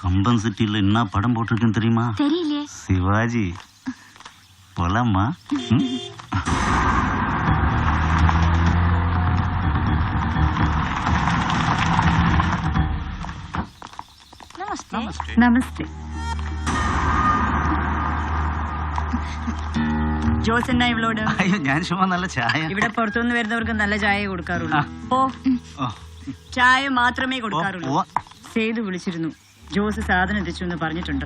கம்பன் சிட்டியில் என்ன படம் போட்டிருக்குன்னு தெரியுமா தெரியலையே சிவாஜி போலாமா ம்? നമസ്തേ നമസ്തേ ജോസെന്നാ ഇവളോട് അയ്യോ ഞാൻ ചുമ്മാ നല്ല ചായ ഇവിടെ പുറത്തുനിന്ന് വരുന്നവർക്ക് നല്ല ചായ കൊടുക്കാറുള്ളൂ ആ. ഓ ഓ, ചായ മാത്രമേ ഓ, കൊടുക്കാറുള്ളൂ ഉവ്വ. സേതു വിളിച്ചിരുന്നു ജോസ് സാധനം എത്തിച്ചു എന്ന് പറഞ്ഞിട്ടുണ്ട്.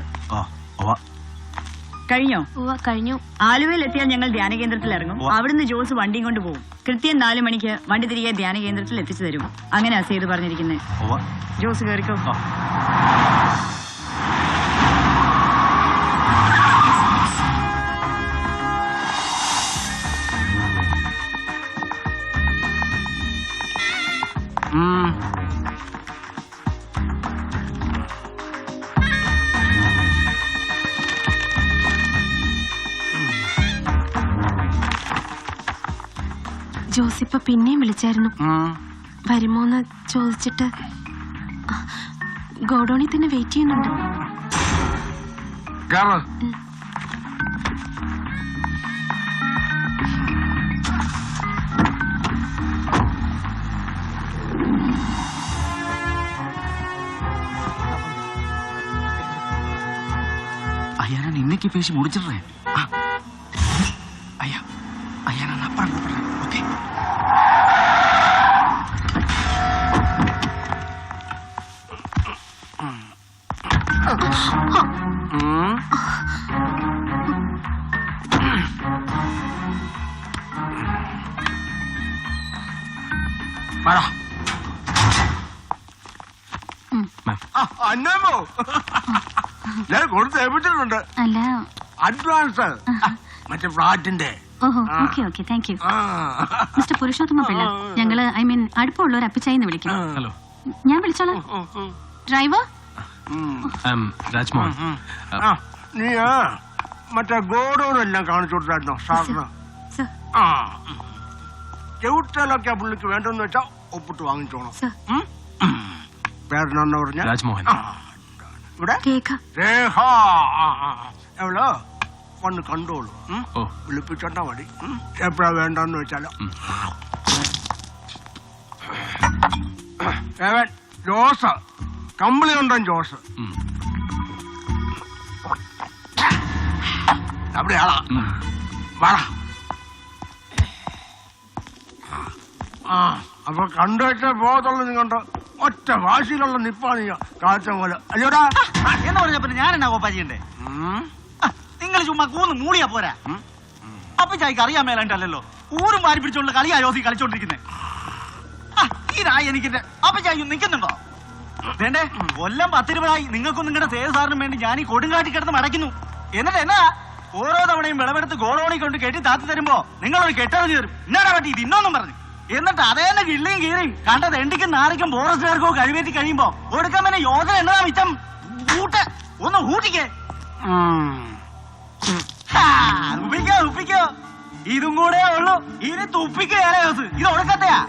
കഴിഞ്ഞോ? കഴിഞ്ഞു. ആലുവയിൽ എത്തിയാൽ ഞങ്ങൾ ധ്യാന കേന്ദ്രത്തിൽ ഇറങ്ങും. അവിടുന്ന് ജോസ് വണ്ടിയും കൊണ്ട് പോകും കൃത്യം നാലു മണിക്ക് വണ്ടി തിരികെ ധ്യാന കേന്ദ്രത്തിൽ എത്തിച്ചു തരും. അങ്ങനെയാ അസീത് പറഞ്ഞിരിക്കുന്നത് ജോസ് കയറിക്കോ പിന്നെയും വിളിച്ചായിരുന്നു. വരുമോന്ന് ചോദിച്ചിട്ട് ഗോഡോണി തന്നെ വെയിറ്റ് ചെയ്യുന്നുണ്ട്. അയ്യാനാണ് ഇന്നേക്ക് പേശി മുടിച്ചിട്ടേ അയ്യാ അയ്യാനാണ് അപ്പുറം ഏൽപ്പിച്ചിട്ടുണ്ട് അല്ല. അഡ്വാൻസ് മറ്റേ ഫ്ലാറ്റിന്റെ. ഓഹോ okay okay thank you mister Purushothama Pillai ഞങ്ങൾ ഐ മീൻ അടുപ്പമുള്ള ഒരു അപ്പിച്ചായിന്ന് വിളിക്കും ഹലോ ഞാൻ വിളിച്ചോളാം. ഡ്രൈവർ രാജ്മോഹൻ ആ, നീ ആ, മറ്റേ ഗോഡൗണെല്ലാം കാണിച്ചു കൊടുത്തായിരുന്നോ? സാറിന്? സർ. ആ ചെവിട്ടലൊക്കെ പുള്ളിക്ക് വേണ്ടെന്ന് വെച്ചാ ഒപ്പിട്ട് വാങ്ങിച്ചോണം. പേരെന്നാന്ന് പറഞ്ഞ? രാജ്മോഹൻ ഇവിടെ? രേഖ രേഖ. ആ, ആ, ആ. എവളോ വന്ന് കണ്ടോളൂ. ഉം? ഓ. വിളിപ്പിച്ചോണ്ടാ മതി. ഉം? എപ്പോഴാ വേണ്ടെന്ന് വെച്ചാലോ. ഏവൻ ജോസ്. കമ്പിളി ഉണ്ടോ ജോസ്? ഉം. അവിടെയാളാ ഉം. വാടാ. ആ അപ്പൊ കണ്ടുവെച്ച ബോധമുള്ള നിങ്ങണ്ടോ കണ്ടോ ഒറ്റ വാശിയിലുള്ള നിപ്പാണ് കാഴ്ച പോലെ. അല്ലയോടാ? എന്ന് പറഞ്ഞപ്പോ ഞാൻ എന്നാ ഗോപാജിയുണ്ട് നിങ്ങൾ ചുമ്മാ കൂന്ന് മൂളിയാ പോരാ. അപ്പച്ചായിക്ക് അപ്പൊ ചായക്ക് അറിയാൻ മേലാണ്ടല്ലോ ഊരും വാരി പിടിച്ചോണ്ട് കളിയാ ജോസി കളിച്ചോണ്ടിരിക്കുന്നേ. ഇതാ എനിക്ക് അപ്പൊ ചായ നിൽക്കുന്നുണ്ടോ? വേണ്ടേ? കൊല്ലം പത്തിരുപതായി. നിങ്ങൾക്കും നിങ്ങളുടെ സേവ് സാറിനും വേണ്ടി ഞാൻ ഈ കൊടുങ്കാട്ടി കിടന്ന് മടക്കുന്നു എന്നിട്ട് എന്നാ? ഓരോ തവണയും വിളവെടുത്ത് ഗോളോണി കൊണ്ട് കെട്ടി താത്തി തരുമ്പോ നിങ്ങളൊരു കെട്ടറിഞ്ഞു തരും. എന്നാടാ പറ്റി ഇത് ഇന്നൊന്നും പറഞ്ഞു. എന്നിട്ട് അതേ തന്നെ കിള്ളിയും കീറിയും കണ്ടത് എണ്ടിക്കും നാറിക്കും ഫോറസ്റ്റുകാർക്കോ കഴിവേറ്റി കഴിയുമ്പോ ഒടുക്കാൻ പിന്നെ യോജന എന്നതാ മിച്ചം? കൂട്ട ഒന്ന് കൂട്ടിക്കേ ഉപ്പിക്കോ ഉപ്പിക്കോ. ഇതും കൂടെ ഉള്ളൂ. ഇനി തുപ്പിക്കുകയാണ് യോസ് ഇത് ഒടുക്കത്തെയാ.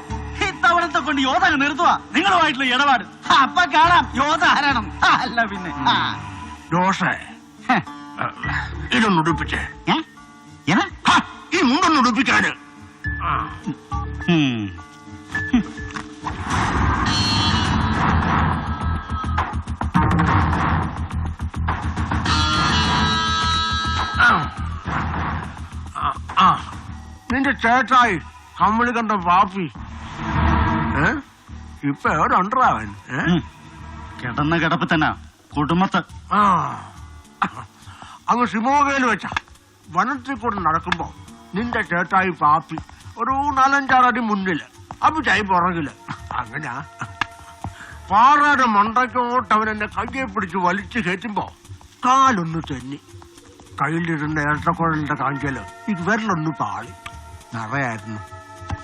ഇത്തവണത്തെ കൊണ്ട് യോധ നിർത്തുക നിങ്ങളുമായിട്ടുള്ള ഇടപാട്. അപ്പൊ കാണാം. യോധ ആരാണം അല്ല പിന്നെ. ദോഷ ഇതൊന്നുടുപ്പിച്ചേ ഈ മുണ്ടൊന്ന് നിന്റെ ചേട്ടായി കമ്മിളി കണ്ട പാപ്പി ഇപ്പൊ എവിടെണ്ടാ അവൻ ഏ? ഉം. കിടന്ന കിടപ്പ് തന്നെ. കുടുംബത്ത്. അങ്ങ് ശിമോകയിൽ വെച്ച. വനത്തിൽ കൂടെ നടക്കുമ്പോ നിന്റെ ചേട്ടായി പാപ്പി ഒരു നാലഞ്ചാറടി മുന്നിൽ. അപ്പൊ ചായ പുറകിൽ. അങ്ങനെ. പാറയുടെ മണ്ടയ്ക്കോട്ട് അവൻ എന്നെ കയ്യെ പിടിച്ച് വലിച്ചു കയറ്റുമ്പോ കാലൊന്ന് തെന്നി. കയ്യിലിരുന്ന ഏട്ടക്കുഴലിന്റെ കാഞ്ചൽ ഇത് വിരലൊന്ന് താളി നിറയായിരുന്നു.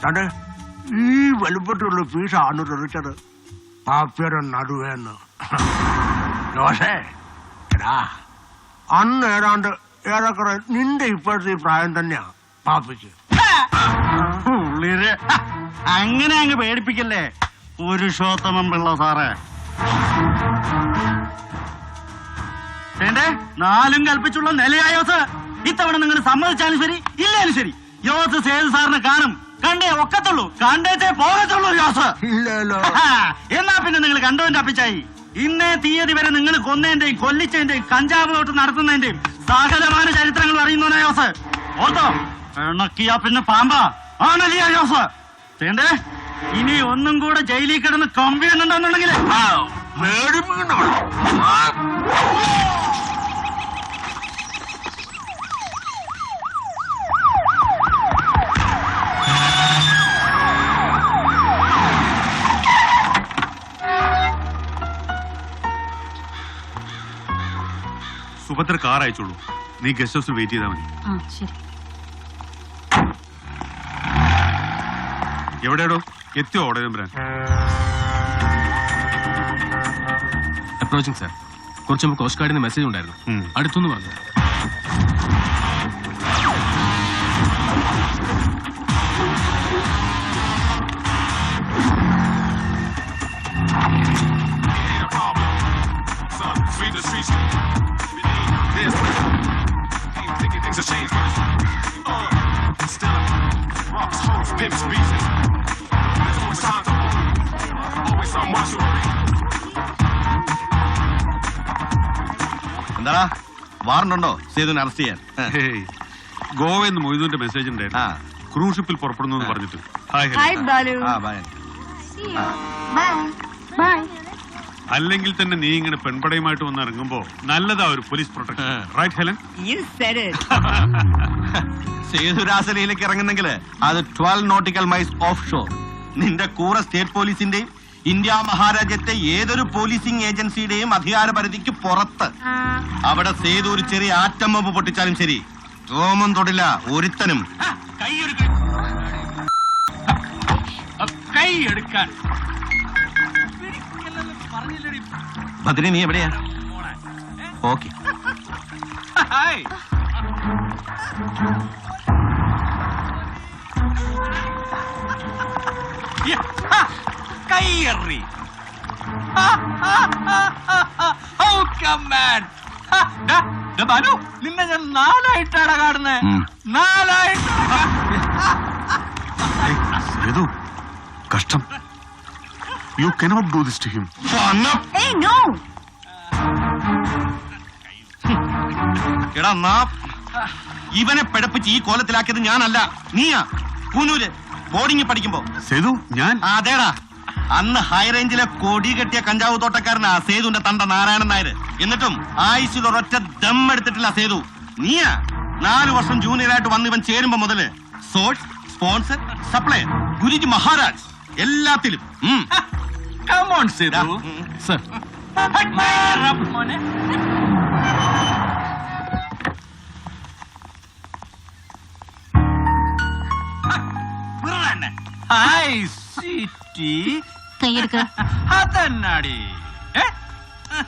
തടെ ഈ വലുപ്പത്തിലുള്ള പീസാണ് തെറിച്ചത്. പാപ്പിയുടെ നടുവേന്ന്. എടാ അന്ന് ഏതാണ്ട് ഏറെക്കുറെ നിന്റെ ഇപ്പോഴത്തെ പ്രായം തന്നെയാ പാപ്പിക്ക്. ഉള്ളിര് അങ്ങനെ അങ്ങ് പേടിപ്പിക്കല്ലേ? പുരുഷോത്തമം പിള്ള സാറേ. വേണ്ടേ നാലും കൽപ്പിച്ചുള്ള നിലയായോസ് ഇത്തവണ നിങ്ങൾ സമ്മതിച്ചാലും ശരി ഇല്ലാലും ശരി. യോസ് സേതു സാറിനെ കാണും? കണ്ടേ ഒക്കത്തുള്ളൂ. കണ്ടേച്ചേ പോകത്തുള്ളൂ യോസ് എന്നാ പിന്നെ നിങ്ങൾ കണ്ടോന്റെ അപ്പിച്ചായി. ഇന്നേ തീയതി വരെ നിങ്ങൾ കൊന്നേന്റെയും കൊല്ലിച്ചതിന്റെയും കഞ്ചാവ് തൊട്ട് നടത്തുന്നതിന്റെയും സകലമായ ചരിത്രങ്ങൾ അറിയുന്നവനാ യോസ് ഓർത്തോ? പിന്നെ പാമ്പ. ആണല്ലേ യോസ് വേണ്ടേ? ഇനി ഒന്നും കൂടെ ജയിലിൽ കിടന്ന് കമ്പി എണ്ണുണ്ടെന്നുണ്ടെങ്കിൽ പേടിപ്പിക്കണോ സുഭദ്ര കാർ അയച്ചോളൂ. നീ ഗസ്റ്റ് ഹൗസിൽ വെയിറ്റ് ചെയ്താൽ മതി ആ ശരി എവിടെയാടോ? എത്തിയോ ഓടെ നമ്പരാൻ അപ്രോച്ചിങ് സാർ കുറച്ച് മുമ്പ് കോസ്റ്റ് ഗാർഡിന് മെസ്സേജ് ഉണ്ടായിരുന്നു. ഉം. അടുത്തൊന്ന് പറഞ്ഞു എന്താടാ? വാറണ്ടുണ്ടോ? സേതുവിനെ അറസ്റ്റ് ചെയ്യാൻ? ഗോവയിൽ നിന്ന് മൊയ്തുവിന്റെ മെസ്സേജ് ആ. ഉണ്ടായിരുന്നു ക്രൂസ് ഷിപ്പിൽ പുറപ്പെടുന്നു എന്ന് പറഞ്ഞിട്ട്. Hi hello. ഹായ് ബാലു ആ ബൈ അല്ലെങ്കിൽ തന്നെ നീ ഇങ്ങനെ പെൺപടയുമായിട്ട് വന്ന് ഇറങ്ങുമ്പോ നല്ലതാ ഒരു പോലീസ് പ്രൊട്ടക്ഷൻ ആ. Right Helen you said it Sethu രാസലയിലേക്ക് ഇറങ്ങുന്നെങ്കിൽ അത് twelve nautical miles offshore നിന്റെ കൂറ സ്റ്റേറ്റ് പോലീസിന്റെയും ഇന്ത്യ മഹാരാജ്യത്തെ ഏതൊരു പോലീസിംഗ് ഏജൻസിയുടെയും അധികാര പരിധിക്ക് പുറത്ത്. അവിടെ സേതു ഒരു ചെറിയ ആറ്റം ബോംബ് പൊട്ടിച്ചാലും ശരി. റോമം തൊടില്ല ഒരുത്തനും. കൈ എടുക്കാൻ ഭദ്രി നീ എവിടെയാ? ഓക്കെ. കൈയറി ബാലു നിന്നെ ഞാൻ നാലായിട്ടാണ് കാണുന്നത്. നാലായിട്ട് കഷ്ടം. You can't do this to him no. എടാ നാ. ഇവനെ പിഴപ്പിച്ച് ഈ കോലത്തിലാക്കിയത് ഞാനല്ല. നീയാ. കൂനൂര് ബോർഡിംഗ് പഠിക്കുമ്പോ. സേതു ഞാൻ. അതേടാ. അന്ന് ഹൈ റേഞ്ചിലെ കൊടി കെട്ടിയ കഞ്ചാവ് തോട്ടക്കാരനാ സേതുവിന്റെ തണ്ട നാരായണൻ നായർ. എന്നിട്ടും ആയുസിൽ ഒരൊറ്റ ദം എടുത്തിട്ടില്ല സേതു. നീയാ? നാല് വർഷം ജൂനിയറായിട്ട് വന്ന് ഇവൻ ചേരുമ്പോ മുതൽ source sponsor supply Guruji Maharaj എല്ലാത്തിലും. Come on Sethu. Sir. Hi city കൈയെടുക്ക. അതന്നാടി?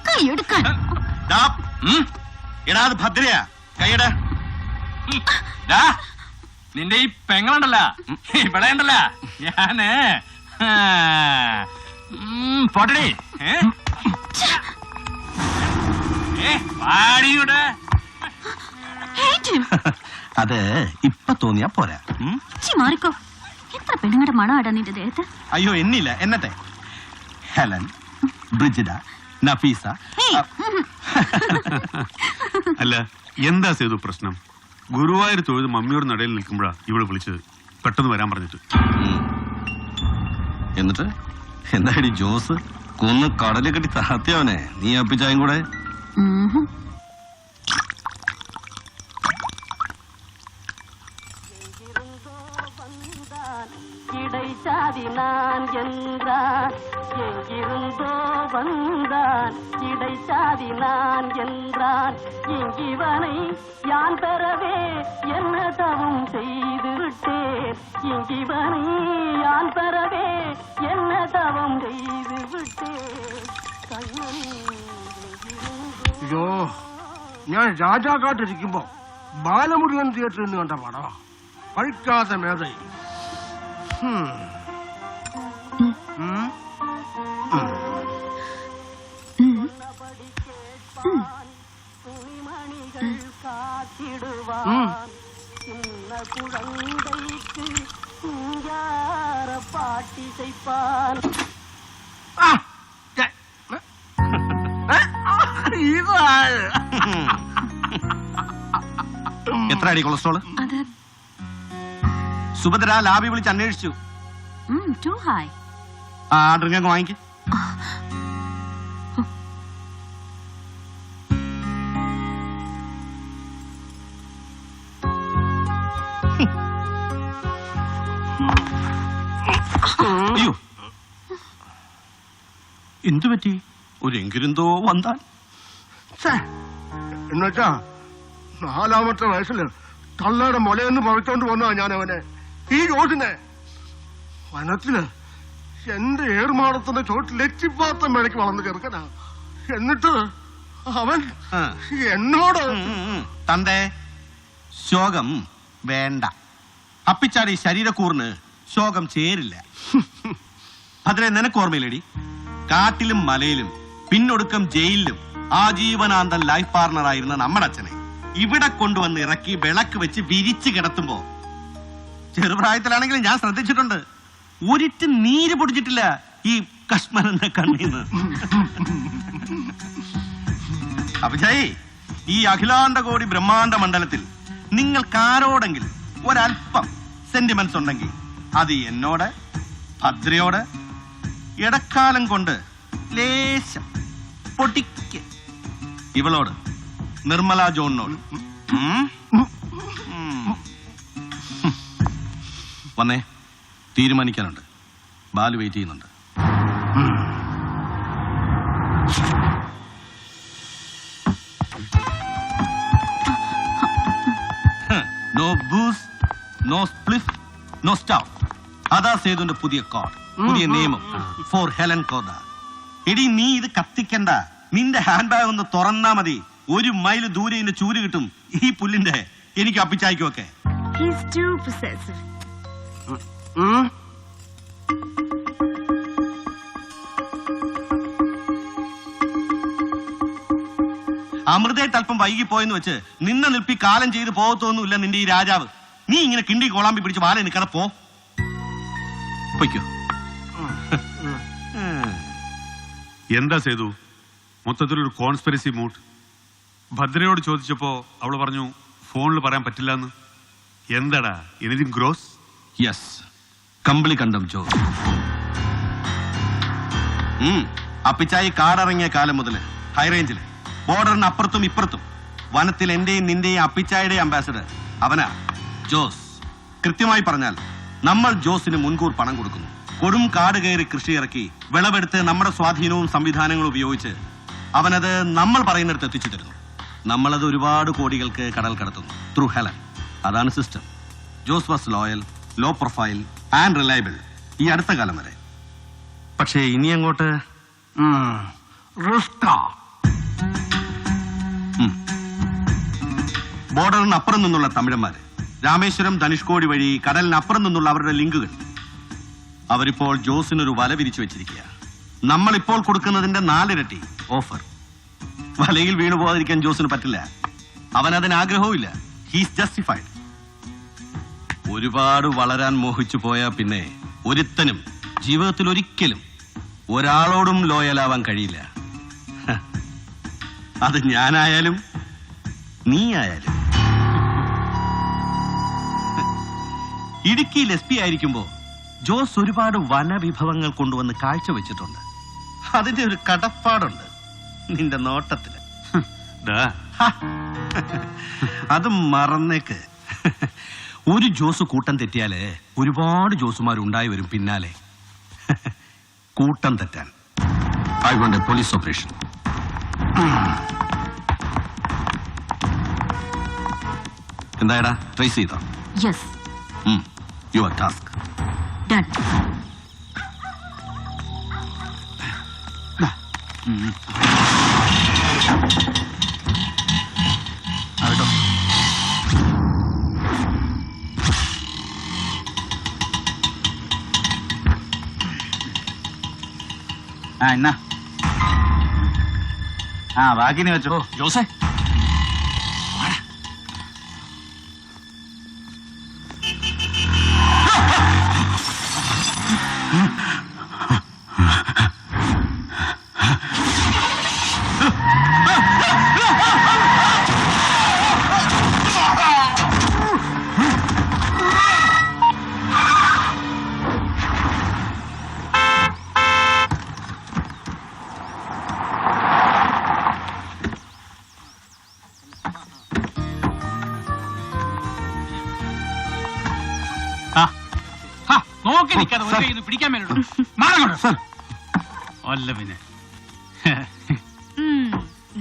കൈയെടുക്കാൻ ദാ, എടാ അത് ഭദ്രയാ. കൈയട. നിന്റെ ഈ പെങ്ങളുണ്ടല്ല. ഇവിടെ ഉണ്ടല്ല. ഞാൻ. പോട്ടടി. വാടിയുടെ അത് ഇപ്പൊ തോന്നിയാ പോരാ. ചി മാറിക്കോ. എത്ര പെണ്ണുങ്ങളുടെ മണമാടാ നിന്റെ ദേഹത്ത്? അയ്യോ എന്നില്ല. എന്നത്തെ? ഹെലൻ ബ്രിജിഡ നഫീസ. അല്ല എന്താ സേതു പ്രശ്നം? ഗുരുവായൂർ തൊഴുത് മമ്മിയോട് നടയിൽ നിൽക്കുമ്പോഴാ ഇവിടെ വിളിച്ചത്. പെട്ടെന്ന് വരാൻ പറഞ്ഞിട്ട്. എന്നിട്ട്? എന്തായാലും ജോസ്? കൊന്ന് കടൽ കെട്ടി താത്തിയവനെ നീ അപ്പിച്ചായും കൂടെ? ഉം. கிடைச்சாதி நான் என்றான் எங்கிருந்தோ வந்தான் கிடைச்சாதி நான் என்றான் இங்கிவனை யான் பெறவே என்ன தவம் செய்து விட்டேன் இங்கிவனை யான் பெறவே என்ன தவம் செய்து விட்டேன் കണ്ണൻ എങ്കിരുന്തോ അയ്യോ ഞാൻ രാജാക്കാട്ടിരിക്കുമ്പോ ബാലമുരുകൻ തിയേറ്ററിൽ നിന്ന് കണ്ട പടവാ പഴിക്കാത്ത മേധയി குழந்தைக்கு சிங்கார பாட்டி செய்ப்பான் ആ, ഛെ, ഏ, ഇതാണ് എത്ര അടി കൊളസ്ട്രോള് അത് സുഭദ്ര ലാബി വിളിച്ച് അന്വേഷിച്ചു ടു ഹായ് ആ ഡ്രിങ്ക് ഒക്കെ വാങ്ങിക്ക്. എന്തു പറ്റി? ഒരു വന്നാൽ? എന്നുവെച്ചാ നാലാമത്തെ വയസ്സിൽ തള്ളയുടെ മുലയെന്ന് പറിച്ചോണ്ട് വന്നാ ഞാൻ അവനെ ഈ ജോസിനെ വനത്തിൽ എന്റെ ഏർമാടത്തിന്റെ ചോട്ടിൽ എച്ചിപ്പാത്തം മേളയ്ക്ക് വളർന്ന് ചെറുക്കനാ എന്നിട്ട് അവൻ എന്നോട്. തന്റെ ശോകം വേണ്ട. അപ്പിച്ചാടി ശരീരക്കൂറിന് ശോകം ചേരില്ല. അതിനെ നിനക്ക് ഓർമ്മയില്ലടി? കാട്ടിലും മലയിലും പിന്നൊടുക്കം ജയിലിലും ആജീവനാന്തൻ ലൈഫ് പാർട്ണർ ആയിരുന്ന നമ്മുടെ അച്ഛനെ ഇവിടെ കൊണ്ടുവന്ന് ഇറക്കി വിളക്ക് വെച്ച് വിരിച്ചു കിടത്തുമ്പോ ചെറുപ്രായത്തിലാണെങ്കിലും ഞാൻ ശ്രദ്ധിച്ചിട്ടുണ്ട്. ഒരിറ്റ് നീര് പൊടിച്ചിട്ടില്ല ഈ കശ്മലെന്ന കണ്ണീന്ന് അഭിജയ് ഈ അഖിലാണ്ട കോടി ബ്രഹ്മാണ്ട മണ്ഡലത്തിൽ നിങ്ങൾക്കാരോടെങ്കിലും ഒരല്പം സെന്റിമെന്റ്സ് ഉണ്ടെങ്കിൽ അത് എന്നോട് ഭദ്രയോട് ഇടക്കാലം കൊണ്ട് ലേശം പൊട്ടിക്ക് ഇവളോട് നിർമ്മല ജോണിനോട്. വന്നേ. തീരുമാനിക്കാനുണ്ട്. ബാലു വെയിറ്റ് ചെയ്യുന്നുണ്ട്. No booze no spliff no staff അതാ സേതുന്റെ പുതിയ കോഡ് പുതിയ നിയമം ഫോർ ഹെലൻ കോദ എടി നീ ഇത് കത്തിക്കണ്ട. നിന്റെ ഹാൻഡ് ബാഗ് ഒന്ന് തുറന്നാ മതി. ഒരു മൈൽ ദൂരെ ഇതിന്റെ ചൂര് കിട്ടും. ഈ പുല്ലിന്റെ എനിക്ക് അപ്പിച്ചായിക്കും ഒക്കെ. അമൃതയായിട്ട് അല്പം വൈകി പോയെന്ന് വെച്ച് നിന്നെ നിൽപ്പി കാലം ചെയ്ത് പോകത്തൊന്നുമില്ല നിന്റെ ഈ രാജാവ്. നീ ഇങ്ങനെ കിണ്ടി കോളാമ്പി പിടിച്ച് വാല നിൽക്കണ പോ. പൊയ്ക്കോ. എന്താ സേതു? മൊത്തത്തിലൊരു കോൺസ്പെറസി മൂഡ് ഭദ്രയോട് ചോദിച്ചപ്പോ അവൾ പറഞ്ഞു ഫോണിൽ പറയാൻ പറ്റില്ല എന്ന് എന്താടാ എനിത്തിങ് ഗ്രോസ് യെസ് കമ്പിളി കണ്ടം ജോ. അപ്പിച്ചായി കാടിറങ്ങിയ കാലം മുതൽ ഹൈറേഞ്ചിൽ ബോർഡറിന് അപ്പുറത്തും ഇപ്പുറത്തും. വനത്തിൽ എന്റെയും നിന്റെയും അപ്പിച്ചായുടെ അംബാസഡർ അവനാ ജോസ്. കൃത്യമായി പറഞ്ഞാൽ നമ്മൾ ജോസിന് മുൻകൂർ പണം കൊടുക്കുന്നു. കൊടും കാട് കയറി കൃഷി ഇറക്കി വിളവെടുത്ത് നമ്മുടെ സ്വാധീനവും സംവിധാനങ്ങളും ഉപയോഗിച്ച് അവനത് നമ്മൾ പറയുന്നിടത്ത് എത്തിച്ചു തരുന്നു. നമ്മളത് ഒരുപാട് കോടികൾക്ക് കടൽ കടത്തുന്നു. ത്രൂ ഹെലൻ അതാണ് system Jose was loyal low profile and reliable ഈ അടുത്ത കാലം വരെ. പക്ഷേ ഇനി അങ്ങോട്ട് ബോർഡറിനപ്പുറം നിന്നുള്ള തമിഴന്മാര് രാമേശ്വരം ധനുഷ്കോടി വഴി കടലിനപ്പുറം നിന്നുള്ള അവരുടെ ലിങ്കുകൾ. അവരിപ്പോൾ ജോസിനൊരു വല വിരിച്ചു വെച്ചിരിക്കുക നമ്മളിപ്പോൾ കൊടുക്കുന്നതിന്റെ നാലിരട്ടി ഓഫർ. വലയിൽ വീണു പോകാതിരിക്കാൻ ജോസിന് പറ്റില്ല. അവൻ അതിന് ആഗ്രഹവുമില്ല ഹീസ് ജസ്റ്റിഫൈഡ് ഒരുപാട് വളരാൻ മോഹിച്ചു പോയാ പിന്നെ ഒരുത്തനും ജീവിതത്തിൽ ഒരിക്കലും ഒരാളോടും ലോയലാവാൻ കഴിയില്ല. അത് ഞാനായാലും നീ ആയാലും ഇടുക്കിയിൽ എസ് പി ആയിരിക്കുമ്പോ ജോസ് ഒരുപാട് വനവിഭവങ്ങൾ കൊണ്ടുവന്ന് കാഴ്ചവെച്ചിട്ടുണ്ട് അതിന്റെ ഒരു കടപ്പാടുണ്ട് നിന്റെ നോട്ടത്തിൽ. അത് മറന്നേക്ക് ഒരു ജോസ് കൂട്ടം തെറ്റിയാൽ ഒരുപാട് ജോസുമാർ ഉണ്ടായി വരും പിന്നാലെ. കൂട്ടം തെറ്റാൻ. I want a police operation എന്തായടാ? Trace ചെയ്തോ? യെസ് യുവർ ടാസ്ക് ഡൺ ആകട്ടോ ആ എന്നാ. ആ ബാക്കി നീ വെച്ചോ ജോസേ. നിൽക്കാതെ ഒരു കയ്യിൽ നിന്ന് പിടിക്കാൻ മേലുള്ളൂ മാറങ്ങോട്ട് അല്ല പിന്നെ.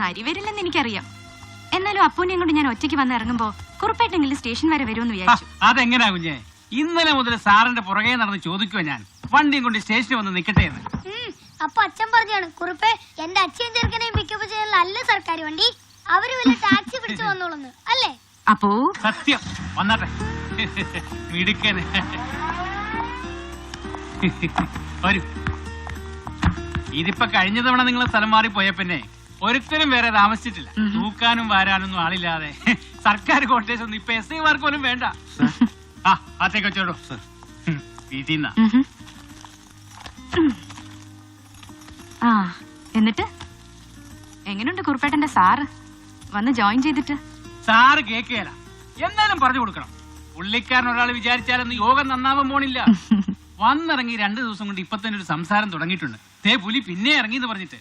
നരി വരില്ലെന്ന് എനിക്കറിയാം. എന്നാലും അപ്പൂനെയും കൊണ്ട് ഞാൻ ഒറ്റയ്ക്ക് വന്ന് ഇറങ്ങുമ്പോ കുറുപ്പായിട്ടെങ്കിലും സ്റ്റേഷൻ വരെ വരുമെന്ന് വിചാരിച്ചു. അതെങ്ങനാ കുഞ്ഞെ? ഇന്നലെ മുതൽ സാറിന്റെ പുറകെ നടന്ന് ചോദിക്കുവാ ഞാൻ. വണ്ടിയും കൊണ്ട് സ്റ്റേഷനിൽ വന്ന് നിക്കട്ടെ എന്ന്. അപ്പൊ അച്ഛൻ പറഞ്ഞാണ് കുറുപ്പെ എന്റെ അച്ഛൻ ചെറുക്കനെയും പിക്കപ്പ് ചെയ്യാനുള്ള അല്ല സർക്കാർ വണ്ടി. അവർ വല്ല ടാക്സി പിടിച്ചു വന്നോളുന്നു അല്ലേ? അപ്പോ? സത്യം. വന്നാട്ടെ. മിടുക്കന്. വരൂ. ഇതിപ്പോ കഴിഞ്ഞ തവണ നിങ്ങൾ സ്ഥലം മാറി പോയ പിന്നെ ഒരുത്തരും വേറെ താമസിച്ചിട്ടില്ല. തൂക്കാനും വാരാനൊന്നും ആളില്ലാതെ. സർക്കാർ കോട്ടേഴ്സ് ഒന്നും ഇപ്പൊ എസ് ഐ മാർക്ക് പോലും വേണ്ട. ആ അത്തേക്ക് വെച്ചോടൂ വീട്ടിൽ നിന്നാ. ആ എന്നിട്ട്? എങ്ങനെയുണ്ട് കുറുപ്പേട്ടന്റെ സാറ്? വന്ന് ജോയിൻ ചെയ്തിട്ട്? സാറ് കേക്കുകയല്ല എന്നാലും പറഞ്ഞു കൊടുക്കണം. പുള്ളിക്കാരൻ ഒരാൾ വിചാരിച്ചാലൊന്ന് യോഗം നന്നാവാൻ പോണില്ല. വന്നിറങ്ങി രണ്ട് ദിവസം കൊണ്ട് ഇപ്പൊ തന്നെ ഒരു സംസാരം തുടങ്ങിയിട്ടുണ്ട്. തേ പുലി പിന്നെ ഇറങ്ങി എന്ന് പറഞ്ഞിട്ട്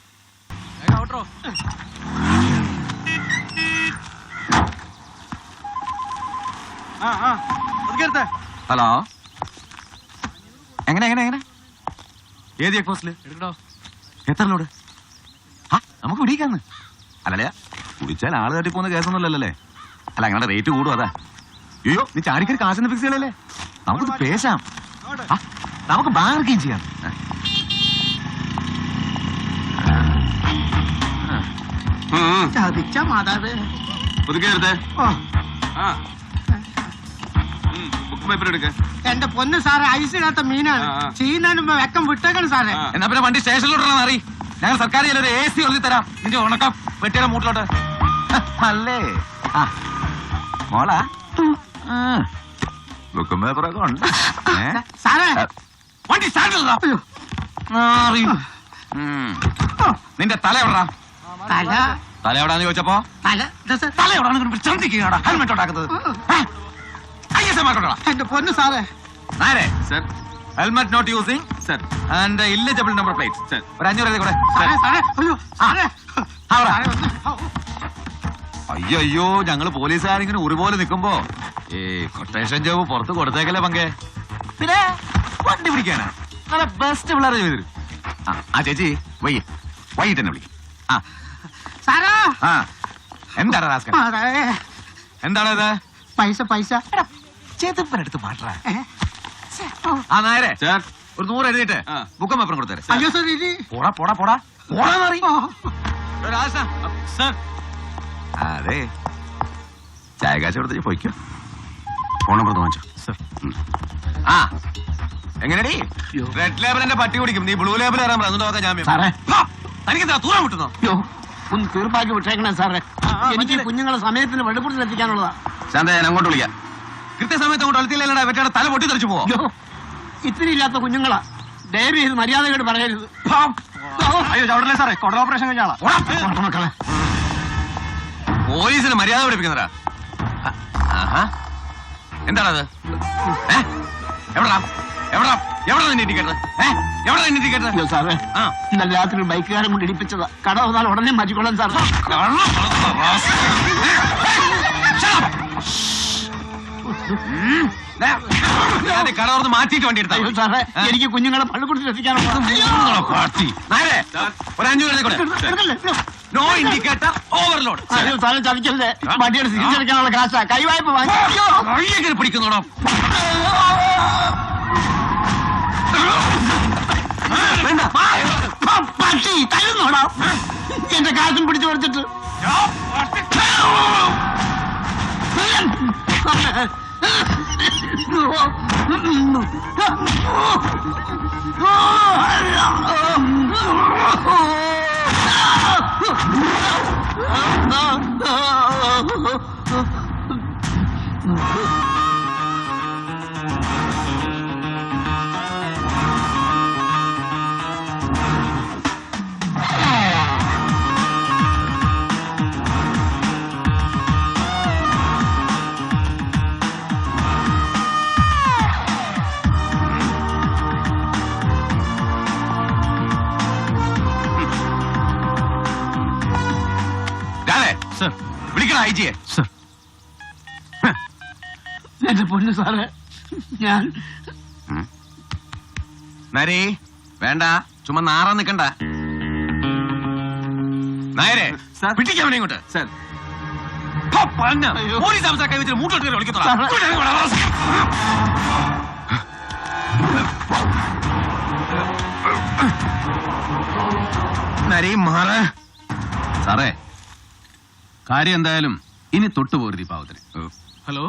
ഹലോ. എങ്ങനെ എങ്ങനെ എങ്ങനെ? ഏത് ചെക്ക് പോസ്റ്റിൽ എത്ര ലോഡ്? നമുക്ക് പിടിക്കാന്ന്. അല്ലല്ലേ കുടിച്ചാൽ ആൾ തട്ടി പോകുന്ന കേസൊന്നുമല്ലല്ലേ അല്ല? അങ്ങനെ റേറ്റ് കൂടും അതാ. അയ്യോ നീ ചാരിക്കൊരു കാശിന് ഫിക്സ് ചെയ്യലല്ലേ? നമുക്കിത് പേശാം. നമുക്ക് ബാർഗെയിൻ ചെയ്യാം. ചതിച്ച മാതാവേ. എടുക്ക. എന്റെ പൊന്ന് സാറേ ഐസിനകത്ത മീനാണ്. ചെയ്യുന്നതിന് മുമ്പ് വെക്കം വിട്ടേക്കണം സാറേ. എന്നാ പിന്നെ വണ്ടി സ്റ്റേഷനിലോട്ടാണ് അറിയി ഞങ്ങൾ സർക്കാർ ചിലർ എ സി ഒഴുതി തരാം. നിന്റെ ഉണക്കം വെട്ടിയുടെ മൂട്ടിലോട്ട്. അല്ലേ? ആ. മോളാ. ബുക്കും പേപ്പറൊക്കെ ഉണ്ട്? സാറേ വണ്ടി. നിന്റെ തല എവിടാ? തല. തല എവിടാന്ന് ചോദിച്ചപ്പോ? തല. തല എവിടാന്ന് ചന്തിക്കുകയാടാ. ഹെൽമെറ്റ് ഉണ്ടാക്കുന്നത്. എന്റെ പൊന്ന് സാറേ. Sir. Helmet not using sir. And illegible number plate sir. ഒരു അഞ്ഞൂറ് കൂടെ. അയ്യോ ഞങ്ങൾ പോലീസുകാരിങ്ങനെ ഒരുപോലെ നിക്കുമ്പോ. ഏ കൊട്ടേഷൻ ജോബ് പുറത്ത് കൊടുത്തേക്കല്ലേ പങ്കെ? പിന്നെ വണ്ടി പിടിക്കാനാ. നല്ല ബെസ്റ്റ് പിള്ളേരെ ചെയ്തു ആ ആ ചേച്ചി വൈ വൈകിട്ട് തന്നെ വിളിക്കും. ആ. സാറാ. ആ. എന്താണ് റാസ്കൻ അതെ. എന്താണ് പൈസ പൈസ. ചേതപ്പനടുത്ത് മാറ്റാ ഏ? ആ നേരെ ഒരു നൂറ് എഴുതിയിട്ട് ബുക്കും പേപ്പറും കൊടുത്തേരെ അയ്യോ സാർ പോടാ പോടാ പോടാ. പോടാ മാറി ഓ. അതെ. ചായ കാശ് കൊടുത്തിട്ട് പോയിക്കോ. ഫോൺ നമ്പർ വാങ്ങിച്ചോ. ആ എങ്ങനെടി? റെഡ് ലേബലിന്റെ പട്ടി കുടിക്കും. നീ ബ്ലൂ ലേബിൾ കയറാൻ പറഞ്ഞു നോക്കാം ജാമ്യം സാറേ. തനിക്ക് വിട്ടുന്നോ അയ്യോ ഒന്ന് തീർപ്പാക്കി വിട്ടേക്കണേ സാറേ. എനിക്ക് കുഞ്ഞുങ്ങളെ സമയത്തിന് വെളിപ്പെടുത്തി എത്തിക്കാനുള്ളതാ. ശാന്ത ഞാൻ അങ്ങോട്ട് വിളിക്കാം. കൃത്യസമയത്ത് അങ്ങോട്ട് അളത്തില്ലല്ലടാ വെറ്റാടെ തല പൊട്ടി തെറിച്ചു പോവോ ഇത്തിരി ഇല്ലാത്ത കുഞ്ഞുങ്ങളാ. ദയവ് ചെയ്ത് മര്യാദയോട് പറയരുത്. അയ്യോ ചവിടല്ലേ സാറേ? കൊടൽ ഓപ്പറേഷൻ കഴിഞ്ഞാളാ പോലീസിന് മര്യാദ പഠിപ്പിക്കുന്നതാ എന്താണത്? എവിടാ എവിടാ എവിടെ നിന്റെ ടിക്കറ്റ് ഏ? എവിടാ നിന്റെ ടിക്കറ്റ് അയ്യോ സാറേ. ആ. ഇന്നലെ രാത്രി ബൈക്കുകാരൻ കൊണ്ട് ഇടിപ്പിച്ചതാ. കട വന്നാൽ ഉടനെ മാറ്റിക്കൊള്ളാൻ സാർ കട തുറന്ന് മാറ്റിയിട്ട് വണ്ടി എടുത്താ? അയ്യോ സാറേ എനിക്ക് കുഞ്ഞുങ്ങളെ പള്ളിക്കൂടത്തിൽ രസിക്കാനുള്ള ഒരു അഞ്ഞൂറ് എഴുതി കൊടു. നോ ഇൻഡിക്കേറ്റർ ഓവർലോഡ് താനും ചതിക്കല്ലേ? വണ്ടിയുടെ തിരിച്ചെടുക്കാനുള്ള കാശ കൈവായ്പ വാങ്ങി. പിടിക്കുന്നോടോ? പട്ടി തരുന്നോടാ എന്റെ കാശും പിടിച്ചു പറിച്ചിട്ട്. Oh, Ah! സർ. വിളിക്കണം ഐ ജിയെ. സർ. എന്റെ പൊന്നു സാറേ. ഞാൻ നരേ വേണ്ട. ചുമ നാറാൻ നിക്കണ്ട. നായരെ പിടിക്കാമനെ ഇങ്ങോട്ട്. സർ. പോലീസ് അവസ്ഥ കൈവച്ചിട്ട് മൂട്ടോട്ട് വിളിക്കത്തോളാം നരേ മാറ സാറേ കാര്യം എന്തായാലും ഇനി തൊട്ടു പോരു ഈ hello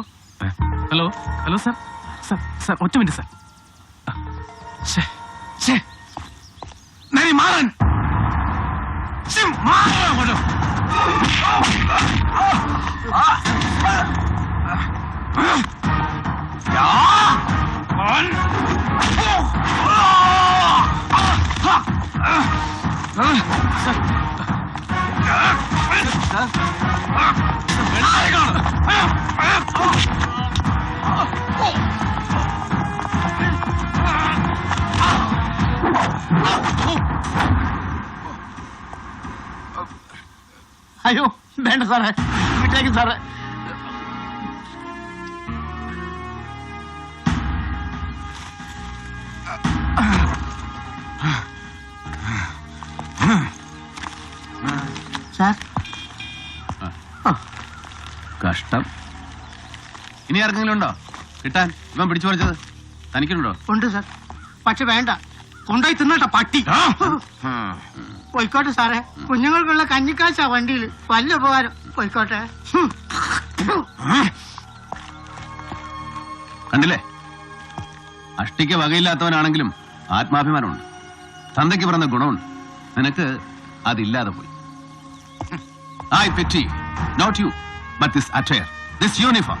hello hello sir sir sir ഒറ്റ മിനിറ്റ് സാർ മാറൻ ശ്ശെ, അയ്യോ വേണ്ട സാറേ വിട്ടേക്ക് സാറേ സാർ കഷ്ടം ഇനി ആർക്കെങ്കിലും ഉണ്ടോ? കിട്ടാൻ. ഇവൻ പിടിച്ചു പറിച്ചത്. തനിക്കുണ്ടോ? ഉണ്ട് സാർ. പക്ഷെ വേണ്ട. കൊണ്ടോയി തിന്നട്ട പട്ടി. പോയിക്കോട്ടെ സാറേ. കുഞ്ഞുങ്ങൾക്കുള്ള കഞ്ഞിക്കാശാ വണ്ടിയിൽ വല്ല ഉപകാരം. പോയിക്കോട്ടെ. കണ്ടില്ലേ? അഷ്ടിക്ക് വകയില്ലാത്തവനാണെങ്കിലും ആത്മാഭിമാനമുണ്ട്. തന്തയ്ക്ക് പറഞ്ഞ ഗുണമുണ്ട്. നിനക്ക് അതില്ലാതെ പോയി. I pity not you but this attire this uniform